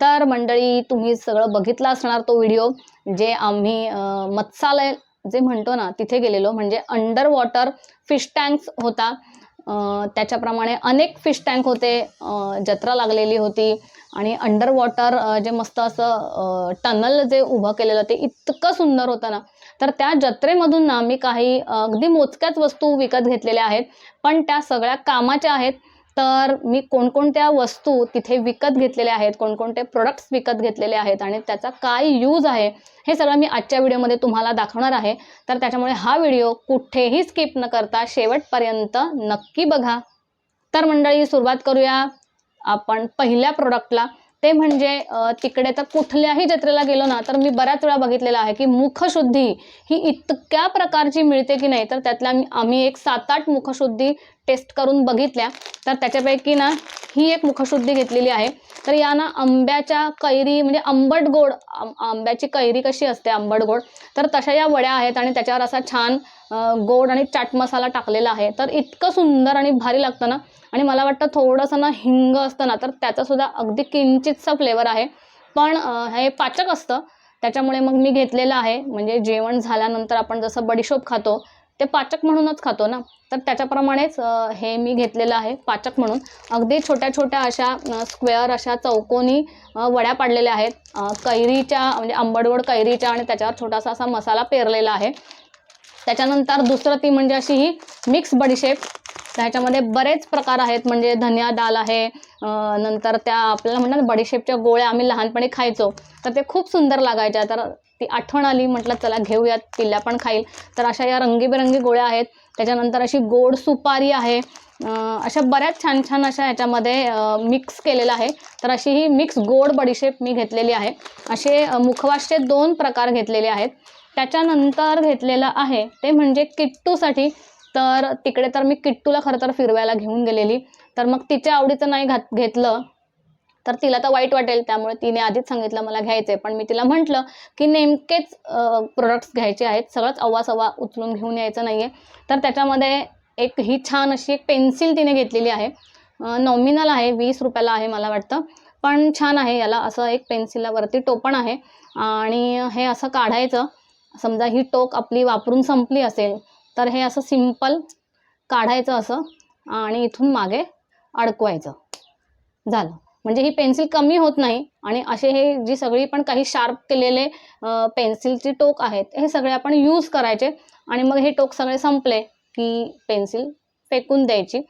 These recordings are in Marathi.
तर मंडळी तुम्ही सगळं बघितलं असणार तो व्हिडिओ जे आम्ही मत्स्यालय जे म्हणतो ना तिथे गेलेलो. म्हणजे अंडर वॉटर फिश टँक्स होता त्याच्याप्रमाणे अनेक फिश टँक होते. जत्रा लागलेली होती. आणि अंडर वॉटर जे मस्त असं टनल जे उभं केलेलं ते इतकं सुंदर होतं ना. तर त्या जत्रेमधून ना मी काही अगदी मोजक्याच वस्तू विकत घेतलेल्या आहेत. पण त्या सगळ्या कामाच्या आहेत. तर मी कोणकोणत्या वस्तू तिथे विकत घेतलेल्या आहेत कोणकोणते प्रोडक्ट्स विकत घेतलेले आहेत आणि त्याचा काय यूज आहे हे सगळं मी आजच्या व्हिडिओमध्ये तुम्हाला दाखवणार आहे. तर त्याच्यामुळे हा व्हिडिओ कुठेही स्किप न करता शेवटपर्यंत नक्की बघा. तर मंडळी सुरुवात करूया आपण पहिल्या प्रोडक्टला ते म्हणजे तिकडे तर कुठल्याही जत्रेला गेलो ना तर मी बऱ्याच वेळा बघितलेलं आहे की मुखशुद्धी ही इतक्या प्रकारची मिळते की नाही तर त्यातल्या आम्ही- आम्ही एक सात आठ मुखशुद्धी टेस्ट करून बघितल्या. तर त्याच्यापैकी ना ही एक मुखशुद्धी घेतलेली आहे. तर या ना आंब्याच्या कैरी म्हणजे आंबट गोड आं- आंब्याची कैरी कशी असते आंबट गोड तर तशा या वड्या आहेत आणि त्याच्यावर असा छान गोड आणि चाट मसाला टाकलेला आहे. तर इतकं सुंदर आणि भारी लागतं ना आणि मला वाटतं थोडंसं ना हिंग असतं ना तर त्याचासुद्धा अगदी किंचितचा फ्लेवर आहे. पण हे पाचक असतं. त्याच्यामुळे मग मी घेतलेलं आहे. म्हणजे जेवण झाल्यानंतर आपण जसं बडीशोप खातो ते पाचक म्हणूनच खातो ना. तर त्याच्याप्रमाणेच हे मी घेतलेलं आहे पाचक म्हणून. अगदी छोट्या छोट्या अशा स्क्वेअर अशा चौकोनी वड्या पाडलेल्या आहेत. कैरीच्या म्हणजे आंबडगोड कैरीच्या आणि त्याच्यावर छोटासा असा मसाला पेरलेला आहे. त्याच्यानंतर दुसरं ती म्हणजे अशी ही मिक्स बडीशेप. ह्याच्यामध्ये बरेच प्रकार आहेत. म्हणजे धनिया डाल आहे. नंतर त्या आपल्याला म्हणतात बडीशेपच्या गोळ्या आम्ही लहानपणी खायचो. तर ते खूप सुंदर लागायच्या. तर ती आठवण आली म्हटलं चला घेऊयात पिल्ल्या पण खाईल. तर अशा या रंगीबेरंगी गोळ्या आहेत. त्याच्यानंतर अशी गोड सुपारी आहे. अशा बऱ्याच छान छान अशा ह्याच्यामध्ये मिक्स केलेलं आहे. तर अशी ही मिक्स गोड बडीशेप मी घेतलेली आहे. असे मुखवासचे दोन प्रकार घेतलेले आहेत. त्याच्यानंतर घेतलेलं आहे ते म्हणजे किट्टूसाठी तर तिकडे तर मी किट्टूला खरं तर फिरवायला घेऊन गेलेली. तर मग तिच्या आवडीचं नाही घात घेतलं. तर तिला तर वाईट वाटेल. त्यामुळे तिने आधीच सांगितलं मला घ्यायचं आहे पण मी तिला म्हटलं की नेमकेच प्रोडक्ट्स घ्यायचे आहेत. सगळंच अव्वा सव्वा उचलून घेऊन यायचं नाही आहे तर त्याच्यामध्ये एक ही छान अशी एक पेन्सिल तिने घेतलेली आहे. नॉमिनल आहे. वीस रुपयाला आहे मला वाटतं. पण छान आहे. याला असं एक पेन्सिलावरती टोपण आहे. आणि हे असं काढायचं. समजा ही टोक आपली वापरून संपली असेल तर हे असं सिंपल काढायचं असं आणि इथून मागे अडकवायचं. झालं. म्हणजे ही पेन्सिल कमी होत नाही आणि असे हे जी सगळी पण काही शार्प केलेले पेन्सिलची टोक आहेत हे सगळे आपण यूज करायचे आणि मग हे टोक सगळे संपले की पेन्सिल फेकून द्यायची.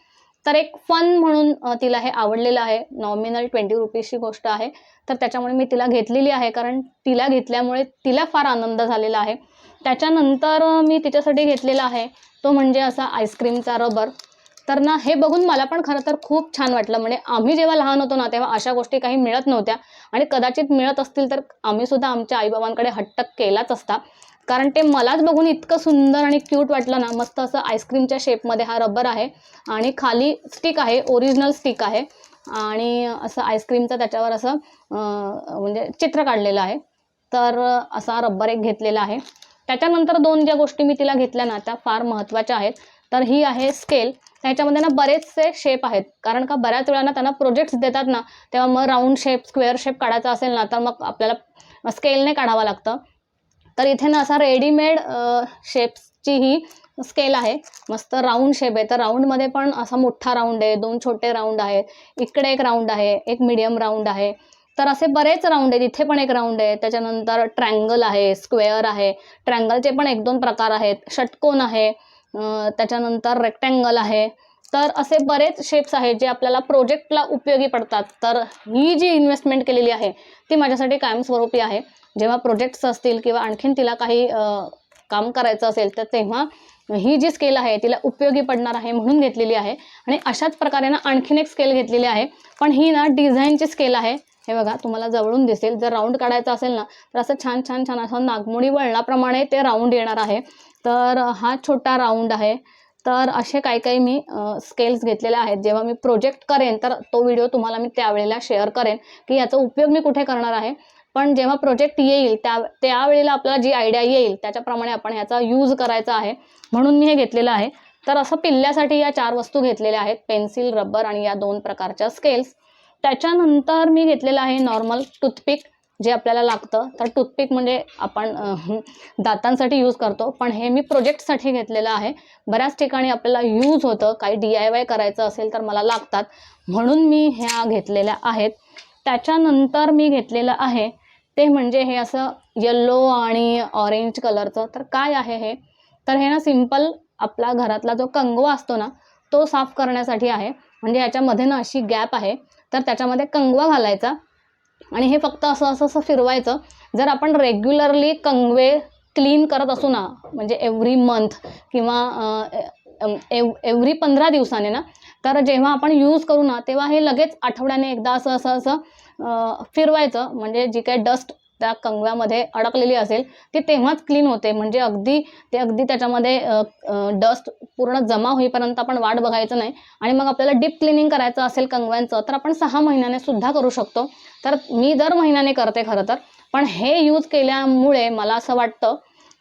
तर एक फन म्हणून तिला हे आवडलेलं आहे. नॉमिनल ट्वेंटी रुपीजची गोष्ट आहे. तर त्याच्यामुळे मी तिला घेतलेली आहे कारण तिला घेतल्यामुळे तिला फार आनंद झालेला आहे. त्याच्यानंतर मी तिच्यासाठी घेतलेला आहे. तो म्हणजे असा आईस्क्रीमचा रबर. तर ना हे बघून मला पण खरं तर खूप छान वाटलं. म्हणजे आम्ही जेव्हा लहान होतो ना तेव्हा अशा गोष्टी काही मिळत नव्हत्या. आणि कदाचित मिळत असतील तर आम्हीसुद्धा आमच्या आईबाबांकडे हट्ट केलाच असता. कारण ते मलाच बघून इतकं सुंदर आणि क्यूट वाटलं ना मस्त असं आईस्क्रीमच्या शेपमध्ये हा रबर आहे. आणि खाली स्टिक आहे ओरिजिनल स्टिक आहे. आणि असं आईस्क्रीमचं त्याच्यावर असं म्हणजे चित्र काढलेलं आहे. तर असा रबर एक घेतलेला आहे. त्याच्यानंतर दोन ज्या गोष्टी मी तिला घेतल्या ना त्या फार महत्त्वाच्या आहेत. तर ही आहे स्केल त्याच्यामध्ये ना बरेचसे शेप आहेत. कारण का बऱ्याच वेळा ना त्यांना प्रोजेक्ट्स देतात ना तेव्हा मग राऊंड शेप स्क्वेअर शेप काढायचा असेल ना तर मग आपल्याला स्केलने काढावं लागतं. तर इथे ना असा रेडीमेड शेप्सची ही स्केल आहे. मस्त राऊंड शेप आहे. तर राऊंडमध्ये पण असा मोठा राऊंड आहे दोन छोटे राऊंड आहेत. इकडे एक राऊंड आहे एक मिडियम राऊंड आहे. तर असे बरेच राऊंड आहेत. इथे पण एक राऊंड आहे. त्याच्यानंतर ट्रँगल आहे स्क्वेअर आहे. ट्रँगलचे पण एक दोन प्रकार आहेत. षटकोन आहे. त्याच्यानंतर रेक्टँगल आहे. तर असे बरेच शेप्स आहेत जे आपल्याला प्रोजेक्टला उपयोगी पडतात. तर ही जी इन्व्हेस्टमेंट केलेली आहे ती माझ्यासाठी कायमस्वरूपी आहे. जेव्हा प्रोजेक्ट्स असतील किंवा आणखीन तिला काही काम करायचं असेल तर तेव्हा ही जी स्केल आहे तिला उपयोगी पडणार आहे म्हणून घेतलेली आहे. आणि अशाच प्रकारे ना आणखीन एक स्केल घेतलेली आहे. पण ही ना डिझाईनची स्केल आहे. हे बघा तुम्हाला जवळून दिसेल. जर राऊंड काढायचा असेल ना तर असं छान छान छान असं नागमोडी वळणाप्रमाणे ते राऊंड येणार आहे. तर हा छोटा राऊंड आहे. तर असे काही काही मी स्केल्स घेतलेले आहेत. जेव्हा मी प्रोजेक्ट करेन तर तो व्हिडिओ तुम्हाला मी त्यावेळेला शेअर करेन की याचा उपयोग मी कुठे करणार आहे. पण जेव्हा प्रोजेक्ट येईल त्या त्यावेळेला आपल्याला जी आयडिया येईल त्याच्याप्रमाणे आपण ह्याचा यूज करायचा आहे. म्हणून मी हे घेतलेलं आहे. तर असं पिल्ल्यासाठी या चार वस्तू घेतलेल्या आहेत. पेन्सिल रबर आणि या दोन प्रकारच्या स्केल्स त्याच्यानंतर मी घेतलेलं आहे नॉर्मल टूथपिक जे आपल्याला लागतं. तर टूथपिक म्हणजे आपण दातांसाठी यूज करतो. पण हे मी प्रोजेक्टसाठी घेतलेलं आहे. बऱ्याच ठिकाणी आपल्याला यूज होतं. काही डी आय वाय करायचं असेल तर मला लागतात. म्हणून मी ह्या घेतलेल्या आहेत. त्याच्यानंतर मी घेतलेलं आहे ते म्हणजे हे असं येल्लो आणि ऑरेंज कलरचं तर काय आहे हे? तर हे ना सिंपल आपला घरातला जो कंगवा असतो ना तो साफ करण्यासाठी आहे. म्हणजे ह्याच्यामध्ये ना अशी गॅप आहे. तर त्याच्यामध्ये कंगवा घालायचा. आणि हे फक्त असं असं असं फिरवायचं. जर आपण रेग्युलरली कंगवे क्लीन करत असू ना म्हणजे एव्हरी मंथ किंवा एव एव्हरी पंधरा दिवसाने ना तर जेव्हा आपण यूज करू ना तेव्हा हे लगेच आठवड्याने एकदा असं असं असं फिरवायचं. म्हणजे जी काही डस्ट त्या कंगव्यामध्ये अडकलेली असेल ती तेव्हाच क्लीन होते. म्हणजे अगदी ते अगदी त्याच्यामध्ये डस्ट पूर्ण जमा होईपर्यंत आपण वाट बघायचं नाही. आणि मग आपल्याला डीप क्लिनिंग करायचं असेल कंगव्यांचं तर आपण सहा महिन्याने सुद्धा करू शकतो. तर मी दर महिन्याने करते खरं तर. पण हे यूज केल्यामुळे मला असं वाटतं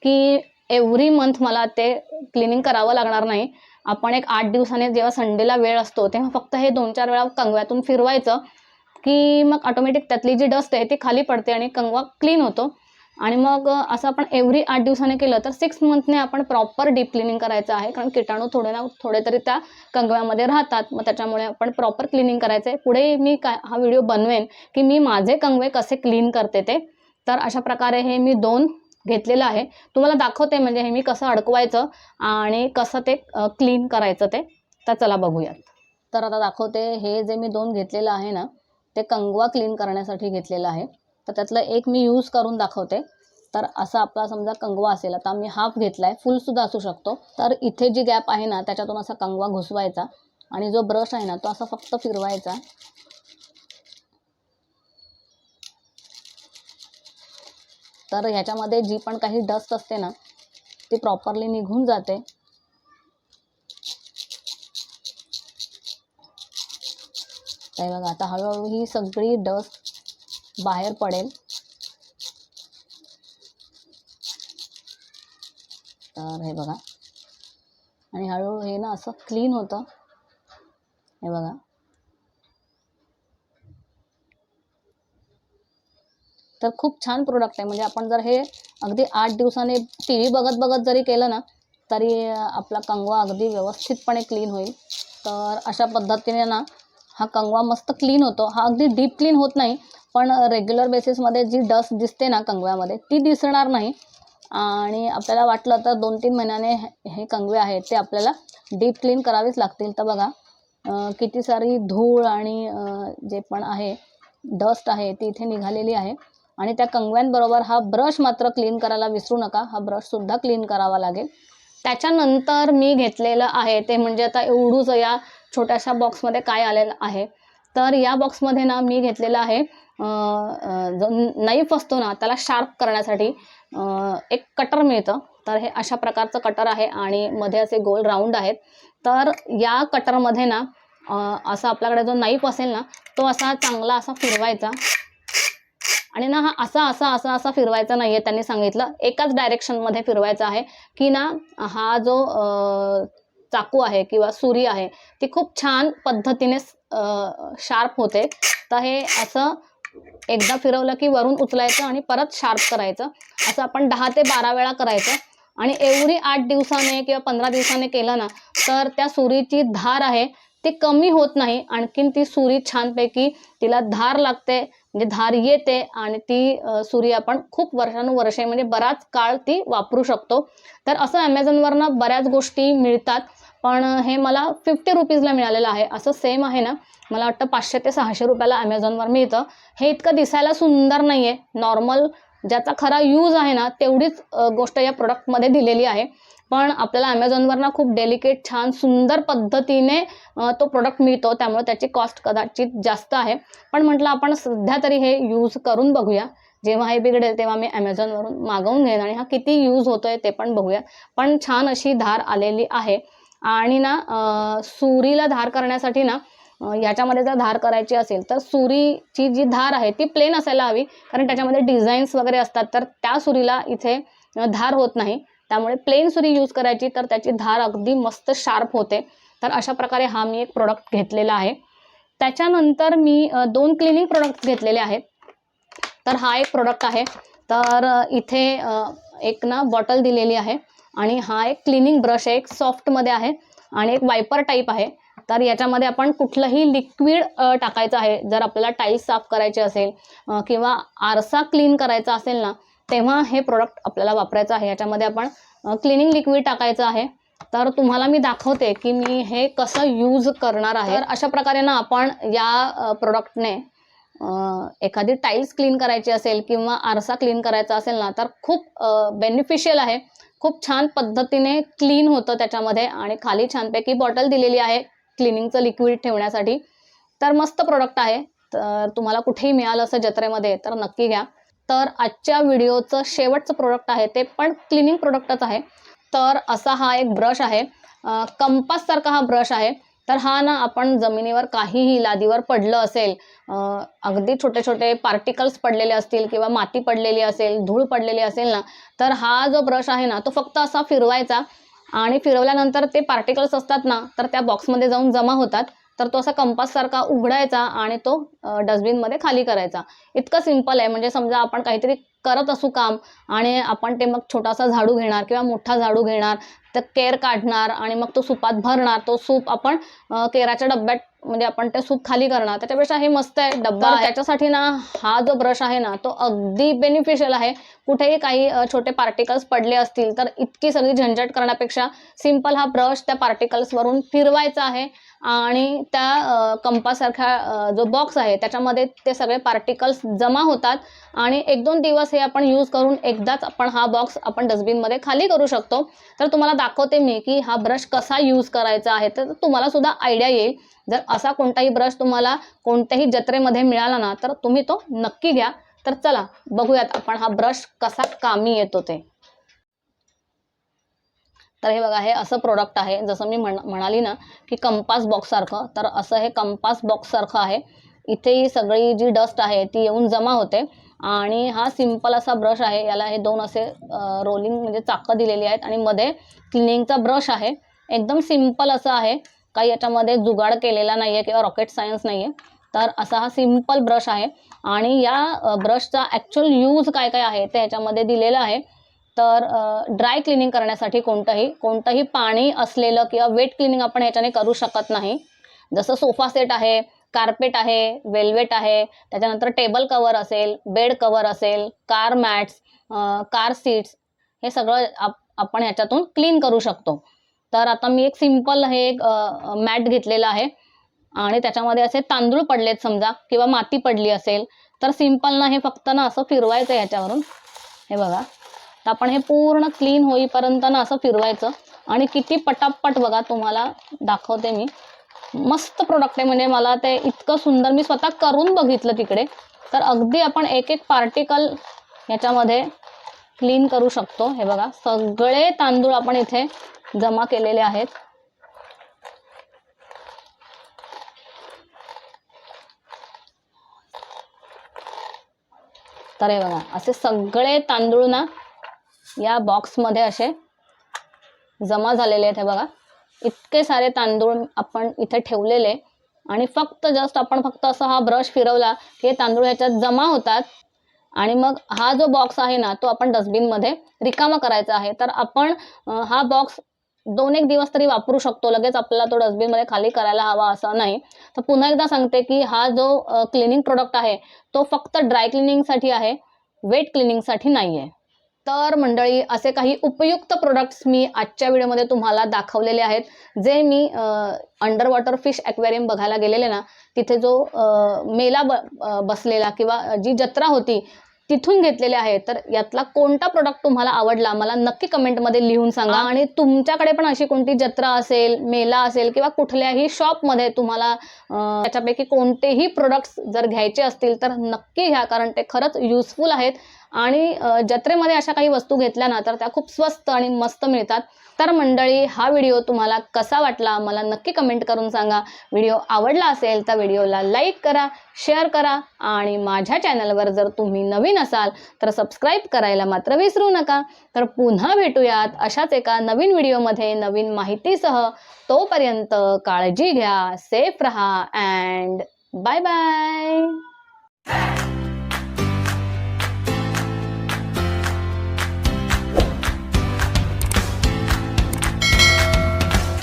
की एव्हरी मंथ मला ते क्लिनिंग करावं लागणार नाही. आपण एक आठ दिवसाने जेव्हा संडेला वेळ असतो तेव्हा फक्त हे दोन चार वेळा कंगव्यातून फिरवायचं. की मग ऑटोमॅटिक त्यातली जी डस्ट आहे ती खाली पडते आणि कंगवा क्लीन होतो. आणि मग असं आपण एव्हरी आठ दिवसाने केलं तर सिक्स मंथने आपण प्रॉपर डीप क्लिनिंग करायचं आहे. कारण किटाणू थोडे ना थोडे तरी त्या कंगव्यामध्ये राहतात. मग त्याच्यामुळे आपण प्रॉपर क्लिनिंग करायचं आहे पुढे मी काय हा व्हिडिओ बनवेन की मी माझे कंगवे कसे क्लीन करते ते. तर अशा प्रकारे हे मी दोन घेतलेलं आहे. तुम्हाला दाखवते म्हणजे हे मी कसं अडकवायचं आणि कसं ते क्लीन करायचं ते. तर चला बघूयात. तर आता दाखवते हे जे मी दोन घेतलेलं आहे ना ते कंगवा क्लीन करण्यासाठी घेतलेलं आहे. तर त्यातलं एक मी यूज करून दाखवते. तर असा आपला समजा कंगवा असेल आता मी हाफ घेतला आहे फुलसुद्धा असू शकतो. तर इथे जी गॅप आहे ना त्याच्यातून असा कंगवा घुसवायचा आणि जो ब्रश आहे ना तो असा फक्त फिरवायचा. तर ह्याच्यामध्ये जी पण काही डस्ट असते ना ती प्रॉपरली निघून जाते. काय बघा आता हळूहळू ही सगळी डस्ट बाहेर पडेल. तर हे बघा. आणि हळूहळू हे ना असं क्लीन होतं. हे बघा. तर खूप छान प्रोडक्ट आहे. म्हणजे आपण जर हे अगदी आठ दिवसाने टी व्ही बघत बघत जरी केलं ना तरी आपला कंगवा अगदी व्यवस्थितपणे क्लीन होईल. तर अशा पद्धतीने ना हा कंगवा मस्त क्लीन होतो. हा अगदी डीप क्लीन होत नाही पण रेग्युलर बेसिसमध्ये जी डस्ट दिसते ना कंगव्यामध्ये ती दिसणार नाही. आणि आपल्याला वाटलं तर दोन तीन महिन्याने हे- कंगवे आहेत ते आपल्याला डीप क्लीन करावेच लागतील. तर बघा किती सारी धूळ आणि जे पण आहे डस्ट आहे ती इथे निघालेली आहे. आणि त्या कंगव्यांबरोबर हा ब्रश मात्र क्लीन करायला विसरू नका. हा ब्रशसुद्धा क्लीन करावा लागेल. त्याच्यानंतर मी घेतलेलं आहे ते म्हणजे आता एवढूच या छोट्याशा बॉक्समध्ये काय आलेलं आहे? तर या बॉक्समध्ये ना मी घेतलेलं आहे जो नाईफ असतो ना त्याला शार्प करण्यासाठी एक कटर मिळतं. तर हे अशा प्रकारचं कटर आहे आणि मध्ये असे गोल राऊंड आहेत. तर या कटरमध्ये ना असा आपल्याकडे जो नाईफ असेल ना तो असा चांगला असा फिरवायचा. आणि ना हा असा असा असा असा फिरवायचा नाही आहे त्यांनी सांगितलं. एकाच डायरेक्शनमध्ये फिरवायचा आहे की ना हा जो चाकू आहे किंवा सुरी आहे ती खूप छान पद्धतीने शार्प होते. तर हे असं एकदा फिरवलं की वरून उचलायचं आणि परत शार्प करायचं. असं आपण दहा ते बारा वेळा करायचं. आणि एवढी आठ दिवसाने किंवा पंधरा दिवसाने केलं ना तर त्या सुरीची धार आहे ती कमी होत नाही. आणखीन ती सुरी छानपैकी तिला धार लागते म्हणजे धार येते आणि ती सुरी आपण खूप वर्षानुवर्षे म्हणजे बराच काळ ती वापरू शकतो. तर असं ॲमेझॉनवरनं बऱ्याच गोष्टी मिळतात. पण हे मला फिफ्टी रुपीजला मिळालेलं आहे. असं सेम आहे ना? मला वाटतं पाचशे ते सहाशे रुपयाला ॲमेझॉनवर मिळतं. हे इतकं दिसायला सुंदर नाही आहे नॉर्मल ज्याचा खरा यूज आहे ना तेवढीच गोष्ट या प्रोडक्टमध्ये दिलेली आहे. पण आपल्याला ॲमेझॉनवर ना खूप डेलिकेट छान सुंदर पद्धतीने तो प्रोडक्ट मिळतो. त्यामुळे त्याची कॉस्ट कदाचित जास्त आहे. पण म्हटलं आपण सध्या तरी हे यूज करून बघूया. जेव्हा हे बिघडेल तेव्हा मी ॲमेझॉनवरून मागवून घेईन. आणि हा किती यूज होतोय ते पण बघूया. पण छान अशी धार आलेली आहे. आणि ना सुरीला धार करण्यासाठी ना याच्यामध्ये जर धार करायची असेल तर सुरीची जी धार आहे ती प्लेन असायला हवी. कारण त्याच्यामध्ये डिझाईन्स वगैरे असतात तर त्या सुरीला इथे धार होत नाही. त्यामुळे प्लेन सुरी यूज करायची तर त्याची धार अगदी मस्त शार्प होते. तर अशा प्रकारे हा मी एक प्रोडक्ट घेतलेला आहे. त्याच्यानंतर मी दोन क्लिनिंग प्रोडक्ट घेतलेले आहेत. तर हा एक प्रोडक्ट आहे. तर इथे एक ना बॉटल दिलेली आहे. आणि हा एक क्लिनिंग ब्रश आहे एक सॉफ्टमध्ये आहे आणि एक वायपर टाईप आहे. तर याच्यामध्ये आपण कुठलंही लिक्विड टाकायचं आहे. जर आपल्याला टाईल्स साफ करायचे असेल किंवा आरसा क्लीन करायचा असेल ना तेव्हा हे प्रोडक्ट आपल्याला वापरायचं आहे. याच्यामध्ये आपण क्लिनिंग लिक्विड टाकायचं आहे. तर तुम्हाला मी दाखवते की मी हे कसं यूज करणार आहे. तर अशा प्रकारे ना आपण या प्रोडक्टने एखादी टाईल्स क्लीन करायची असेल किंवा आरसा क्लीन करायचा असेल ना तर खूप बेनिफिशियल आहे. खूप छान पद्धतीने क्लीन होतं त्याच्यामध्ये आणि खाली छानपैकी बॉटल दिलेली आहे क्लिनिंगचं लिक्विड ठेवण्यासाठी. तर मस्त प्रोडक्ट आहे. तर तुम्हाला कुठेही मिळालं असं जत्रेमध्ये तर नक्की घ्या. तर आजच्या व्हिडिओचं शेवटचं प्रोडक्ट आहे ते पण क्लिनिंग प्रोडक्टच आहे. तर असा हा एक ब्रश आहे. कंपाससारखा हा ब्रश आहे. तर हा ना आपण जमिनीवर काहीही लादीवर पडलं असेल अगदी छोटे छोटे पार्टिकल्स पडलेले असतील किंवा माती पडलेली असेल धूळ पडलेली असेल ना तर हा जो ब्रश आहे ना तो फक्त असा फिरवायचा आणि फिरवल्यानंतर ते पार्टिकल्स असतात ना तर त्या बॉक्समध्ये जाऊन जमा होतात. तर तो असा कंपाससारखा उघडायचा आणि तो डस्टबिनमध्ये खाली करायचा. इतकं सिंपल आहे. म्हणजे समजा आपण काहीतरी करत असू काम आणि आपण ते मग छोटासा झाडू घेणार किंवा मोठा झाडू घेणार तर केर काढणार आणि मग तो सुपात भरणार तो सूप आपण केराच्या डब्यात म्हणजे आपण ते सूप खाली करणार. त्याच्यापेक्षा हे मस्त आहे. डब्बा. त्याच्यासाठी ना हा जो ब्रश आहे ना तो अगदी बेनिफिशियल आहे. कुठेही काही छोटे पार्टिकल्स पडले असतील तर इतकी सगळी झंझट करण्यापेक्षा सिंपल हा ब्रश त्या पार्टिकल्सवरून फिरवायचा आहे. आणि त्या कंपासारखा जो बॉक्स आहे त्याच्यामध्ये ते सगळे पार्टिकल्स जमा होतात आणि एक दोन दिवस हे आपण यूज करून एकदाच आपण हा बॉक्स आपण डस्टबिनमध्ये खाली करू शकतो. तर तुम्हाला दाखवते मी की हा ब्रश कसा यूज करायचा आहे. तर तुम्हाला सुद्धा आयडिया येईल. जर असा कोणताही ब्रश तुम्हाला कोणत्याही जत्रेमध्ये मिळाला ना तर तुम्ही तो नक्की घ्या. तर चला बघूयात आपण हा ब्रश कसा कामी येतो ते. तर हे बघा हे असं प्रोडक्ट आहे. जसं मी म्हण म्हणाली ना की कंपास बॉक्ससारखं तर असं हे कंपास बॉक्ससारखं आहे. इथे ही सगळी जी डस्ट आहे ती येऊन जमा होते. आणि हा सिंपल असा ब्रश आहे याला हे दोन असे रोलिंग म्हणजे चाकं दिलेली आहेत. आणि मध्ये क्लिनिंगचा ब्रश आहे. एकदम सिंपल असं आहे. काही याच्यामध्ये जुगाड केलेला नाही आहे किंवा रॉकेट सायन्स नाही आहे तर असा हा सिंपल ब्रश आहे. आणि या ब्रशचा ॲक्च्युअल यूज काय काय आहे ते ह्याच्यामध्ये दिलेलं आहे. तर ड्राय क्लिनिंग करण्यासाठी कोणतंही कोणतंही पाणी असलेलं किंवा वेट क्लिनिंग आपण ह्याच्याने करू शकत नाही. जसं सोफा सेट आहे कार्पेट आहे वेल्वेट आहे त्याच्यानंतर टेबल कवर असेल बेड कवर असेल कार मॅट्स कार सीट्स हे सगळं आप आपण ह्याच्यातून क्लीन करू शकतो. तर आता मी एक सिंपल हे एक मॅट घेतलेलं आहे. आणि त्याच्यामध्ये असे तांदूळ पडलेत समजा किंवा माती पडली असेल तर सिंपल ना हे फक्त ना असं फिरवायचं आहे ह्याच्यावरून हे बघा. तर आपण हे पूर्ण क्लीन होईपर्यंत ना असं फिरवायचं. आणि किती पटापट बघा तुम्हाला दाखवते मी. मस्त प्रोडक्ट आहे. म्हणजे मला ते इतकं सुंदर मी स्वतः करून बघितलं तिकडे. तर अगदी आपण एक एक पार्टिकल याच्यामध्ये क्लीन करू शकतो. हे बघा सगळे तांदूळ आपण इथे जमा केलेले आहेत. तर हे बघा असे सगळे तांदूळ ना या बॉक्समध्ये असे जमा झालेले आहेत हे बघा. इतके सारे तांदूळ आपण इथे ठेवलेले आणि फक्त जस्ट आपण फक्त असा हा ब्रश फिरवला की हे तांदूळ ह्याच्यात जमा होतात. आणि मग हा जो बॉक्स आहे ना तो आपण डस्टबिनमध्ये रिकामा करायचा आहे. तर आपण हा बॉक्स दोन एक दिवस तरी वापरू शकतो. लगेच आपल्याला तो डस्टबिनमध्ये खाली करायला हवा असं नाही. तर पुन्हा एकदा सांगते की हा जो क्लिनिंग प्रोडक्ट आहे तो फक्त ड्राय क्लिनिंगसाठी आहे वेट क्लिनिंगसाठी नाही आहे तर मंडळी असे काही उपयुक्त प्रोडक्ट्स मी आजच्या व्हिडिओमध्ये तुम्हाला दाखवलेले आहेत. जे मी अंडर वॉटर फिश ॲक्वेरियम बघायला गेलेले ना तिथे जो मेला ब बसलेला किंवा जी जत्रा होती तिथून घेतलेले आहेत तर यातला कोणता प्रोडक्ट तुम्हाला आवडला मला नक्की कमेंटमध्ये लिहून सांगा. आणि तुमच्याकडे पण अशी कोणती जत्रा असेल मेला असेल किंवा कुठल्याही शॉपमध्ये तुम्हाला त्याच्यापैकी कोणतेही प्रोडक्ट्स जर घ्यायचे असतील तर नक्की घ्या कारण ते खरंच युजफुल आहेत. आणि जत्रेमध्ये अशा काही वस्तू घेतल्या ना तर त्या खूप स्वस्त आणि मस्त मिळतात. तर मंडळी हा व्हिडिओ तुम्हाला कसा वाटला? मला नक्की कमेंट करून सांगा. व्हिडिओ आवडला असेल तर व्हिडिओला लाईक करा शेअर करा आणि माझ्या चॅनलवर जर तुम्ही नवीन असाल तर सबस्क्राईब करायला मात्र विसरू नका. तर पुन्हा भेटूयात अशाच एका नवीन व्हिडिओमध्ये नवीन माहितीसह. तोपर्यंत काळजी घ्या सेफ रहा अँड बाय बाय!